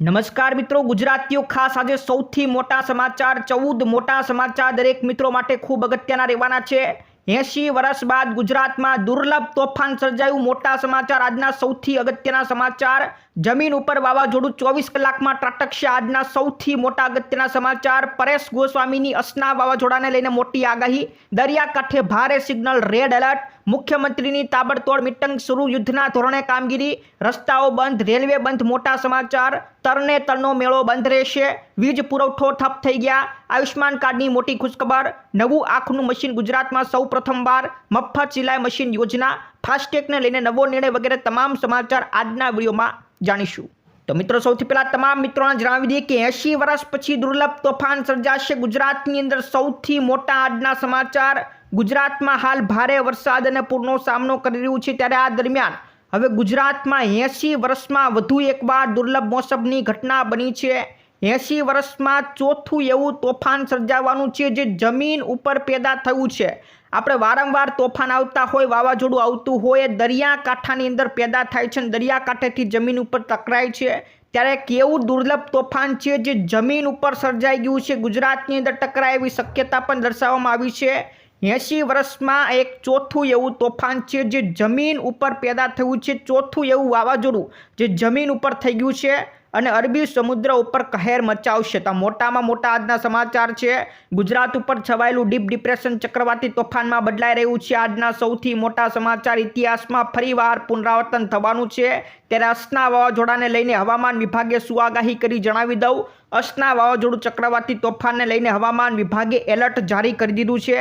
નમસ્કાર મિત્રો, ગુજરાતીઓ ખાસ આજે સૌથી મોટા સમાચાર, ચૌદ મોટા સમાચાર દરેક મિત્રો માટે ખૂબ અગત્યના રહેવાના છે. એંશી વર્ષ બાદ ગુજરાતમાં દુર્લભ તોફાન સર્જાયું. મોટા સમાચાર આજના સૌથી અગત્યના સમાચાર. જમીન ઉપર વાવાઝોડું ચોવીસ કલાકમાં ત્રાટકશે. આજના સૌથી મોટા અગત્યના સમાચાર, પરેશ ગોસ્વામીની અસના વાવાઝોડાને લઈને મોટી આગાહી. દરિયાકાંઠે ભારે સિગ્નલ, રેડ એલર્ટ. મુખ્યમંત્રીની તાબડતોડ મિટંગ શરૂ. યુદ્ધના ધોરણે કામગીરી, રસ્તાઓ બંધ, રેલવે બંધ, મોટા સમાચાર, તરને તરનો મેળો બંધ રહેશે. વીજ પુરવઠો ઠપ થઈ ગયા. આયુષ્માન કાર્ડની મોટી ખુશખબર. નવું આંખનું મશીન ગુજરાતમાં સૌ પ્રથમવાર મફત સિલાઈ મશીન યોજના. ફાસ્ટેગને લઈને નવો નિર્ણય વગેરે તમામ સમાચાર આજના વિડીયોમાં જાણીશું. તો મિત્રો, સૌથી પહેલાં તમામ મિત્રોને જણાવી દઈએ કે એંશી વર્ષ પછી દુર્લભ તોફાન સર્જાશે ગુજરાતની અંદર સૌથી મોટા આજના સમાચાર. ગુજરાતમાં હાલ ભારે વરસાદ અને પૂરનો સામનો કરી રહ્યું છે ત્યારે આ દરમિયાન હવે ગુજરાતમાં એંશી વર્ષમાં વધુ એકવાર દુર્લભ મોસમની ઘટના બની છે. એંસી વર્ષમાં ચોથું એવું તોફાન સર્જાવાનું છે જે જમીન ઉપર પેદા થયું છે. આપણે વારંવાર તોફાન આવતા હોય, વાવાઝોડું આવતું હોય, દરિયાકાંઠાની અંદર પેદા થાય છે અને દરિયાકાંઠેથી જમીન ઉપર ટકરાય છે. ત્યારે કેવું દુર્લભ તોફાન છે જે જમીન ઉપર સર્જાઈ ગયું છે? ગુજરાતની અંદર ટકરાય એવી શક્યતા પણ દર્શાવવામાં આવી છે. એંશી વર્ષમાં એક ચોથું એવું તોફાન છે જે જમીન ઉપર પેદા થયું છે. ચોથું એવું વાવાઝોડું જે જમીન ઉપર થઈ ગયું છે અને અરબી સમુદ્ર ઉપર કહેર મચાવશે. તો મોટામાં મોટા આજના સમાચાર છે. ગુજરાત ઉપર છવાયેલું ડીપ ડિપ્રેશન ચક્રવાતી તોફાનમાં બદલાઈ રહ્યું છે. આજના સૌથી મોટા સમાચાર ઇતિહાસમાં ફરીવાર પુનરાવર્તન થવાનું છે. ત્યારે અસના વાવાઝોડાને લઈને હવામાન વિભાગે શું આગાહી કરી જણાવી દઉં. અસના વાવાઝોડું ચક્રવાતી તોફાનને લઈને હવામાન વિભાગે એલર્ટ જારી કરી દીધું છે.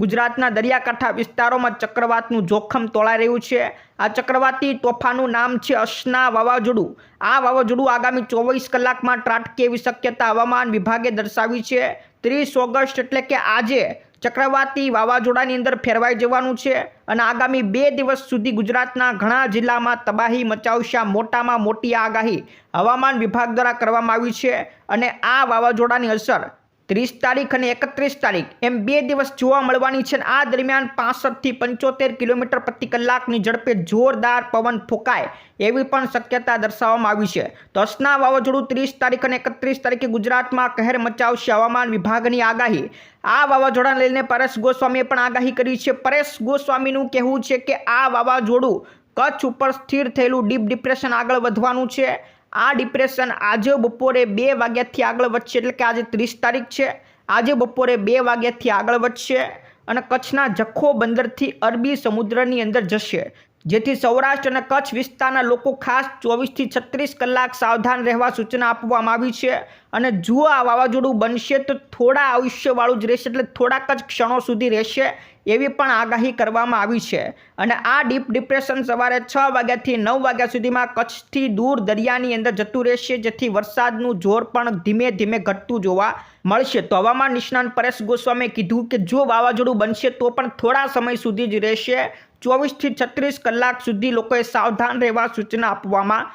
ગુજરાતના દરિયાકાંઠા વિસ્તારોમાં ચક્રવાતનું જોખમ તોળાઈ રહ્યું છે. આ ચક્રવાતી તોફાનનું નામ છે અસના વાવાઝોડું. આ વાવાઝોડું આગામી ચોવીસ કલાકમાં ત્રાટકે એવી શક્યતા હવામાન વિભાગે દર્શાવી છે. ત્રીસ ઓગસ્ટ એટલે કે આજે ચક્રવાતી વાવાઝોડાની અંદર ફેરવાઈ જવાનું છે અને આગામી બે દિવસ સુધી ગુજરાતના ઘણા જિલ્લામાં તબાહી મચાવશે. મોટામાં મોટી આગાહી હવામાન વિભાગ દ્વારા કરવામાં આવી છે અને આ વાવાઝોડાની અસર ત્રીસ તારીખ અને એકત્રીસ તારીખ એમ બે દિવસ જોવા મળવાની છે આ દરમિયાન પાસઠથી પંચોતેર કિલોમીટર પ્રતિ કલાકની ઝડપે જોરદાર પવન ફૂંકાય એવી પણ શક્યતા દર્શાવવામાં આવી છે. તો વાવાઝોડું ત્રીસ તારીખ અને એકત્રીસ તારીખે ગુજરાતમાં કહેર મચાવશે હવામાન વિભાગની આગાહી. આ વાવાઝોડાને લઈને પરેશ ગોસ્વામીએ પણ આગાહી કરી છે. પરેશ ગોસ્વામીનું કહેવું છે કે આ વાવાઝોડું કચ્છ ઉપર સ્થિર થયેલું ડીપ ડિપ્રેશન આગળ વધવાનું છે. આ ડિપ્રેશન આજે બપોરે બે વાગ્યાથી આગળ વધશે એટલે કે આજે ત્રીસ તારીખ છે. આજે બપોરે બે વાગ્યાથી આગળ વધશે અને કચ્છના જખો બંદરથી અરબી સમુદ્રની અંદર જશે. જેથી સૌરાષ્ટ્ર અને કચ્છ વિસ્તારના લોકો ખાસ ચોવીસથી છત્રીસ કલાક સાવધાન રહેવા સૂચના આપવામાં આવી છે. અને જો આ વાવાઝોડું બનશે તો થોડા આયુષ્યવાળું જ રહેશે એટલે થોડાક જ ક્ષણો સુધી રહેશે. એવી પણ આગાહી કરવામાં આવી છે. અને આ ડીપ ડિપ્રેશન સવારે છ વાગ્યાથી નવ વાગ્યા સુધીમાં કચ્છથી દૂર દરિયાની અંદર જતું રહેશે, જેથી વરસાદનું જોર પણ ધીમે ધીમે ઘટતું જોવા મળશે. તો હવામાન નિષ્ણાંત પરેશ ગોસ્વામીએ કીધું કે જો વાવાઝોડું બનશે તો પણ થોડા સમય સુધી જ રહેશે. ચોવીસથી છત્રીસ કલાક સુધી લોકોએ સાવધાન રહેવા સૂચના આપવામાં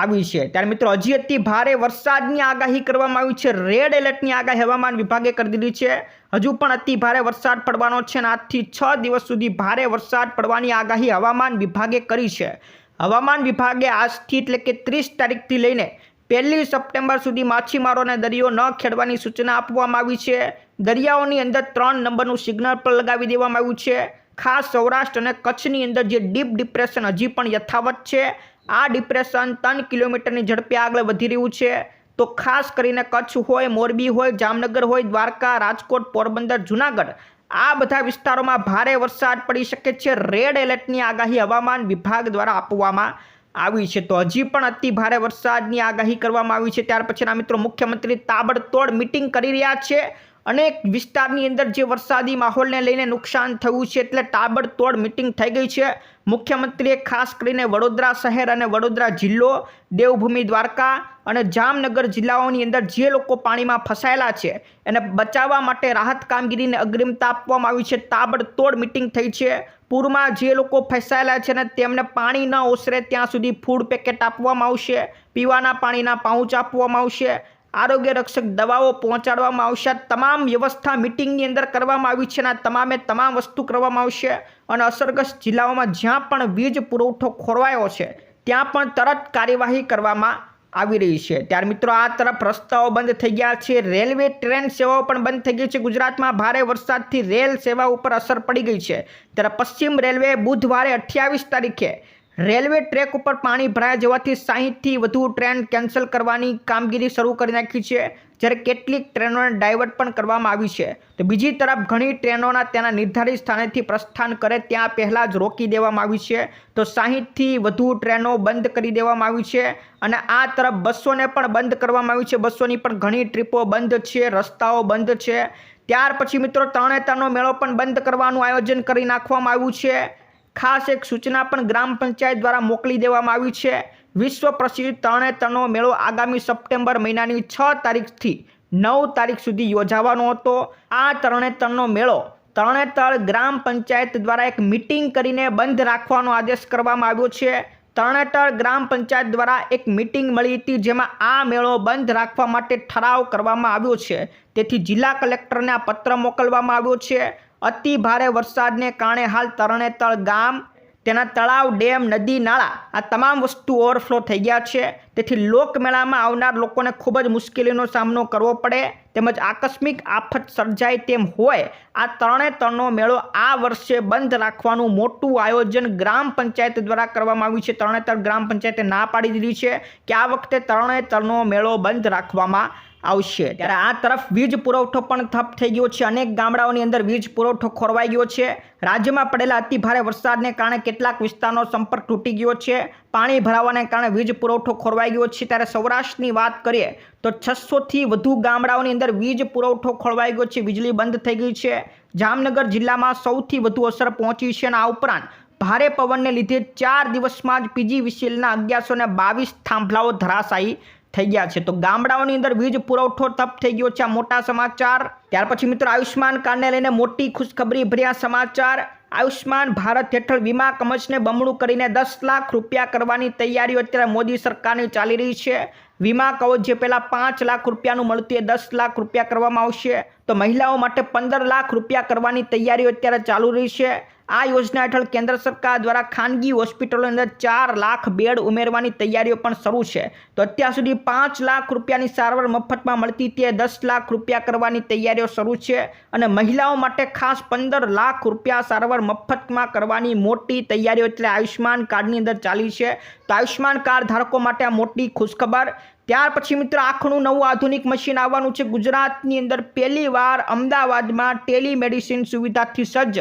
આવી છે. ત્યારે મિત્રો, હજી અતિ ભારે વરસાદની આગાહી કરવામાં આવી છે. રેડ એલર્ટની આગાહી હવામાન વિભાગે કરી દીધી છે. હજુ પણ અતિ ભારે વરસાદ પડવાનો છે અને આજથી છ દિવસ સુધી ભારે વરસાદ પડવાની આગાહી હવામાન વિભાગે કરી છે. હવામાન વિભાગે આજથી એટલે કે ત્રીસ તારીખથી લઈને પહેલી સપ્ટેમ્બર સુધી માછીમારોને દરિયો ન ખેડવાની સૂચના આપવામાં આવી છે. દરિયાઓની અંદર ત્રણ નંબરનું સિગ્નલ પણ લગાવી દેવામાં આવ્યું છે. ખાસ સૌરાષ્ટ્ર અને કચ્છની અંદર જે ડીપ ડિપ્રેશન હજી પણ યથાવત છે. આ ડિપ્રેશન ત્રણ કિલોમીટરની ઝડપે આગળ વધી રહ્યું છે. તો ખાસ કરીને કચ્છ હોય, મોરબી હોય, જામનગર હોય, દ્વારકા, રાજકોટ, પોરબંદર, જુનાગઢ, આ બધા વિસ્તારોમાં ભારે વરસાદ પડી શકે છે. રેડ એલર્ટની આગાહી હવામાન વિભાગ દ્વારા આપવામાં આવી છે. તો હજી પણ અતિ ભારે વરસાદની આગાહી કરવામાં આવી છે. ત્યાર પછીના મિત્રો, મુખ્યમંત્રી તાબડતોડ મિટિંગ કરી રહ્યા છે. અનેક વિસ્તારની અંદર જે વરસાદી માહોલને લઈને નુકસાન થયું છે એટલે તાબડતોડ મિટિંગ થઈ ગઈ છે. મુખ્યમંત્રીએ ખાસ કરીને વડોદરા શહેર અને વડોદરા જિલ્લો, દેવભૂમિ દ્વારકા અને જામનગર જિલ્લાઓની અંદર જે લોકો પાણીમાં ફસાયેલા છે, એને બચાવવા માટે રાહત કામગીરીને અગ્રિમતા આપવામાં આવી છે. તાબડતોડ મિટિંગ થઈ છે. પૂરમાં જે લોકો ફસાયેલા છે ને તેમને પાણી ન ઓસરે, ત્યાં સુધી ફૂડ પેકેટ આપવામાં આવશે, પીવાના પાણીના પાઉચ આપવામાં આવશે આરોગ્ય રક્ષક દવાઓ પહોંચાડવામાં આવશે. તમામ વ્યવસ્થા મિટિંગની અંદર કરવામાં આવી છે અને તમામે તમામ વસ્તુ કરવામાં આવશે. અને અસરગ્રસ્ત જિલ્લાઓમાં જ્યાં પણ વીજ પુરવઠો ખોરવાયો છે, ત્યાં પણ તરત કાર્યવાહી કરવામાં આવી રહી છે. ત્યાર મિત્રો, આ તરફ રસ્તાઓ બંધ થઈ ગયા છે. રેલવે ટ્રેન સેવાઓ પણ બંધ થઈ ગઈ છે. ગુજરાતમાં ભારે વરસાદથી રેલ સેવા ઉપર અસર પડી ગઈ છે. ત્યારે પશ્ચિમ રેલવે બુધવારે અઠ્યાવીસ તારીખે રેલવે ટ્રેક ઉપર પાણી ભરાયા જવાથી સાહીઠથી વધુ ટ્રેન કેન્સલ કરવાની કામગીરી શરૂ કરી નાખી છે, જ્યારે કેટલીક ટ્રેનોને ડાયવર્ટ પણ કરવામાં આવી છે. તો બીજી તરફ ઘણી ટ્રેનોના તેના નિર્ધારિત સ્થાનેથી પ્રસ્થાન કરે ત્યાં પહેલાં જ રોકી દેવામાં આવી છે. તો સાહીઠથી વધુ ટ્રેનો બંધ કરી દેવામાં આવી છે અને આ તરફ બસોને પણ બંધ કરવામાં આવી છે. બસોની પણ ઘણી ટ્રીપો બંધ છે, રસ્તાઓ બંધ છે. ત્યાર પછી મિત્રો તરણેતરનો મેળો પણ બંધ કરવાનું આયોજન કરી નાખવામાં આવ્યું છે. ખાસ એક સૂચના પણ ગ્રામ પંચાયત દ્વારા મોકલી દેવામાં આવી છે. વિશ્વ પ્રસિદ્ધ તરણેતરનો મેળો આગામી સપ્ટેમ્બર મહિનાની છ તારીખથી નવ તારીખ સુધી યોજાવાનો હતો. આ તરણેતરનો મેળો તરણેતર ગ્રામ પંચાયત દ્વારા એક મિટિંગ કરીને બંધ રાખવાનો આદેશ કરવામાં આવ્યો છે. તરણેતર ગ્રામ પંચાયત દ્વારા એક મિટિંગ મળી હતી જેમાં આ મેળો બંધ રાખવા માટે ઠરાવ કરવામાં આવ્યો છે. તેથી જિલ્લા કલેક્ટરને આ પત્ર મોકલવામાં આવ્યો છે. અતિ ભારે વરસાદને કારણે હાલ તરણેતર ગામ, તેના તળાવ, ડેમ, નદી, નાળા આ તમામ વસ્તુ ઓવરફ્લો થઈ ગયા છે. તેથી લોકમેળામાં આવનાર લોકોને ખૂબ જ મુશ્કેલીનો સામનો કરવો પડે, તેમજ આકસ્મિક આફત સર્જાય તેમ હોય, આ તરણેતરનો મેળો આ વર્ષે બંધ રાખવાનું મોટું આયોજન ગ્રામ પંચાયત દ્વારા કરવામાં આવ્યું છે. તરણેતર ગ્રામ પંચાયતે ના પાડી દીધી છે કે આ વખતે તરણેતરનો મેળો બંધ રાખવામાં આવશે. ત્યારે આ તરફ વીજ પુરવઠો પણ ઠપ થઈ ગયો છે. અનેક ગામડાઓની અંદર વીજ પુરવઠો ખોરવાઈ ગયો છે. રાજ્યમાં પડેલા અતિભારે વરસાદને કારણે કેટલાક વિસ્તારનો સંપર્ક તૂટી ગયો છે. પાણી ભરાવાને કારણે વીજ પુરવઠો ખોરવાઈ ગયો છે. ત્યારે સૌરાષ્ટ્રની વાત કરીએ તો છસોથી વધુ ગામડાઓની અંદર વીજ પુરવઠો ખોરવાઈ ગયો છે. વીજળી બંધ થઈ ગઈ છે. જામનગર જિલ્લામાં સૌથી વધુ અસર પહોંચી છે અને આ ઉપરાંત ભારે પવનને લીધે ચાર દિવસમાં જ પીજી વિશિલના અગિયારસો ને બાવીસ થાંભલાઓ ધરાશાયી થઈ ગયા છે. તો ગામડાઓની અંદર વીજ પુરવઠો ઠપ થઈ ગયો છે આ મોટા સમાચાર. ત્યાર પછી મિત્રો આયુષ્માન કાર્ડને લઈને મોટી ખુશખબરી ભર્યા સમાચાર. આયુષ્માન ભારત હેઠળ વીમા કમચને બમણું કરીને દસ લાખ રૂપિયા કરવાની તૈયારીઓ અત્યારે મોદી સરકારની ચાલી રહી છે. વીમા કવચ જે પહેલાં પાંચ લાખ રૂપિયાનું મળતું એ દસ લાખ રૂપિયા કરવામાં આવશે. તો મહિલાઓ માટે પંદર લાખ રૂપિયા કરવાની તૈયારીઓ અત્યારે ચાલુ રહી છે. આ યોજના હેઠળ કેન્દ્ર સરકાર દ્વારા ખાનગી હોસ્પિટલોની અંદર ચાર લાખ બેડ ઉમેરવાની તૈયારીઓ પણ શરૂ છે. તો અત્યાર સુધી પાંચ લાખ રૂપિયાની સારવાર મફતમાં મળતી તે દસ લાખ રૂપિયા કરવાની તૈયારીઓ શરૂ છે અને મહિલાઓ માટે ખાસ પંદર લાખ રૂપિયા સારવાર મફતમાં કરવાની મોટી તૈયારીઓ એટલે આયુષ્માન કાર્ડની અંદર ચાલી છે. તો આયુષ્યમાન કાર્ડ ધારકો માટે આ મોટી ખુશખબર. ત્યાર પછી મિત્રો આખનું નવું આધુનિક મશીન આવવાનું છે. ગુજરાતની અંદર પહેલીવાર અમદાવાદમાં ટેલિમેડિસિન સુવિધાથી સજ્જ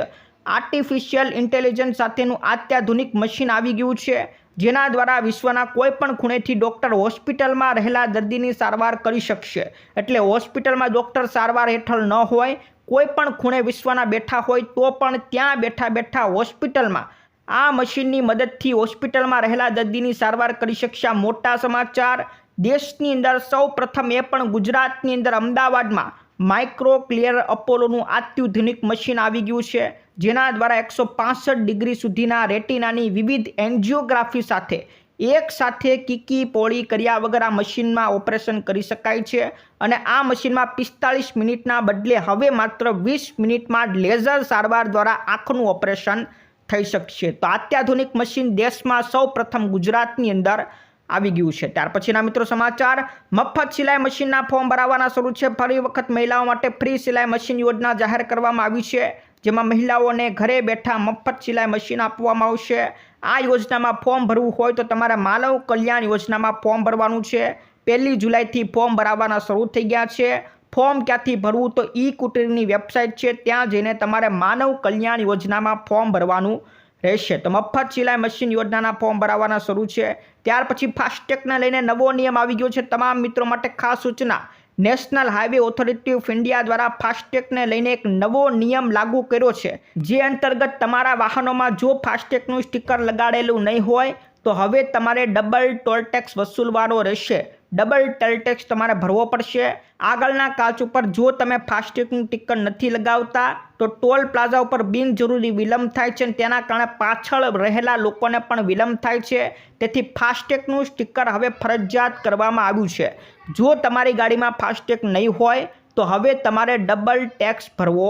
આર્ટિફિશિયલ ઇન્ટેલિજન્સ સાથેનું અત્યાધુનિક મશીન આવી ગયું છે. જેના દ્વારા વિશ્વના કોઈપણ ખૂણેથી ડૉક્ટર હોસ્પિટલમાં રહેલા દર્દીની સારવાર કરી શકશે. એટલે હોસ્પિટલમાં ડૉક્ટર સારવાર હેઠળ ન હોય કોઈપણ ખૂણે વિશ્વના બેઠા હોય, તો પણ ત્યાં બેઠા બેઠા હોસ્પિટલમાં આ મશીનની મદદથી હોસ્પિટલમાં રહેલા દર્દીની સારવાર કરી શકશે. મોટા સમાચાર દેશની અંદર સૌ પ્રથમ એ પણ ગુજરાતની અંદર અમદાવાદમાં માઇક્રો ક્લિયર અપોલોનું અત્યાધુનિક મશીન આવી ગયું છે, જેના દ્વારા એકસો પાસઠ ડિગ્રી સુધીના રેટિનાની વિવિધ એન્જિયોગ્રાફી સાથે એક સાથે કીકી પોળી કર્યા વગર આ મશીનમાં ઓપરેશન કરી શકાય છે અને આ મશીનમાં પિસ્તાળીસ મિનિટના બદલે હવે માત્ર વીસ મિનિટમાં લેઝર સારવાર દ્વારા આંખનું ઓપરેશન થઈ શકશે. તો અત્યાધુનિક મશીન દેશમાં સૌ પ્રથમ ગુજરાતની અંદર આવી ગયું છે. ત્યાર પછીના મિત્રો સમાચાર, મફત સિલાઈ મશીનના ફોર્મ ભરાવાના શરૂ છે. ફરી વખત મહિલાઓ માટે ફ્રી સિલાઈ મશીન યોજના જાહેર કરવામાં આવી છે, જેમાં મહિલાઓને ઘરે બેઠા મફત સિલાઈ મશીન આપવામાં આવશે. આ યોજનામાં ફોર્મ ભરવું હોય તો તમારે માનવ કલ્યાણ યોજનામાં ફોર્મ ભરવાનું છે. પહેલી જુલાઈથી ફોર્મ ભરાવાના શરૂ થઈ ગયા છે. ફોર્મ ક્યાંથી ભરવું તો ઈ કુટીરની વેબસાઇટ છે. ત્યાં જઈને તમારે માનવ કલ્યાણ યોજનામાં ફોર્મ ભરવાનું રહેશે. તો મફત સિલાઈ મશીન યોજનાના ફોર્મ ભરાવાના શરૂ છે. ત્યાર પછી ફાસ્ટેગને લઈને નવો નિયમ આવી ગયો છે તમામ મિત્રો માટે ખાસ સૂચના. National highway authority of India દ્વારા ફાસ્ટેગને લઈને એક નવો નિયમ લાગુ કર્યો છે. જે અંતર્ગત તમારા વાહનોમાં જો ફાસ્ટેગનું સ્ટીકર લગાડેલું નહીં હોય તો હવે તમારે ડબલ ટોલ ટેક્સ વસૂલવાનો રહેશે. ડબલ ટોલ ટેક્સ તમારે ભરવો પડશે. આગળના કાચ ઉપર જો તમે ફાસ્ટેગનું ટિકર નથી લગાવતા, તો ટોલ પ્લાઝા ઉપર બિનજરૂરી વિલંબ થાય છે અને તેના કારણે પાછળ રહેલા લોકોને પણ વિલંબ થાય છે. તેથી ફાસ્ટેગનું સ્ટીકર હવે ફરજિયાત કરવામાં આવ્યું છે. જો તમારી ગાડીમાં ફાસ્ટેગ નહીં હોય, તો હવે તમારે ડબલ ટેક્સ ભરવો